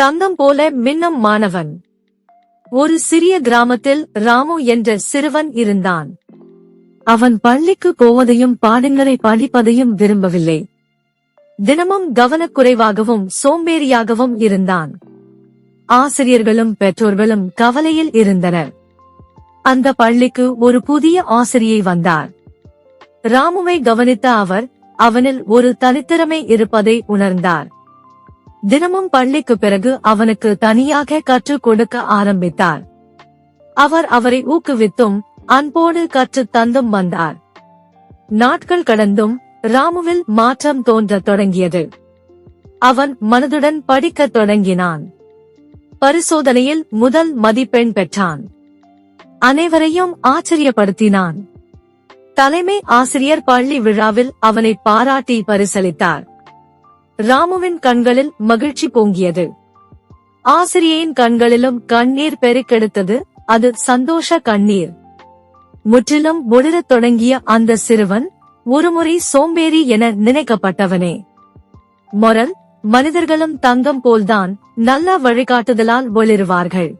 தங்கம் போல மின்னம் மாணவன். ஒரு சிறிய கிராமத்தில் ராமு என்ற சிறுவன் இருந்தான். அவன் பள்ளிக்கு போவதையும் பாடங்களை படிப்பதையும் விரும்பவில்லை. தினமும் கவனக்குறைவாகவும் சோம்பேறியாகவும் இருந்தான். ஆசிரியர்களும் பெற்றோர்களும் கவலையில் இருந்தனர். அந்த பள்ளிக்கு ஒரு புதிய ஆசிரியை வந்தார். ராமுவை கவனித்த அவர் அவனில் ஒரு தனித்திறமை இருப்பதை உணர்ந்தார். தினமும் பள்ளிக்கு பிறகு அவனுக்கு தனியாக கற்றுக் கொடுக்க ஆரம்பித்தார். அவர் அவரை ஊக்குவித்தும் அன்போடு கற்றுத் தந்தும் வந்தார். நாட்கள் கடந்தும் ராமுவில் மாற்றம் தோன்றத் தொடங்கியது. அவன் மனதுடன் படிக்கத் தொடங்கினான். பரிசோதனையில் முதல் மதிப்பெண் பெற்றான். அனைவரையும் ஆச்சரியப்படுத்தினான். தலைமை ஆசிரியர் பள்ளி விழாவில் அவனை பாராட்டி பரிசளித்தார். ராமுவின் கண்களில் மகிழ்ச்சி பொங்கியது. ஆசிரியையின் கண்களிலும் கண்ணீர் பெருக்கெடுத்தது அது சந்தோஷ கண்ணீர். முற்றிலும் ஒளிரத் தொடங்கிய அந்த சிறுவன் ஒருமுறை சோம்பேறி என நினைக்கப்பட்டவனே. மொரல் மனிதர்களும் தங்கம் போல்தான் நல்ல வழிகாட்டுதலால் ஒளிருவார்கள்.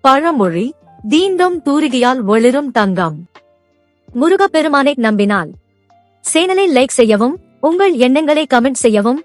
பழமொழி தீண்டும் தூரிகையால் ஒளிரும் தங்கம். முருகப்பெருமானை நம்பினால். சேனலை லைக் செய்யவும் உங்கள் எண்ணங்களை கமெண்ட் செய்யவும்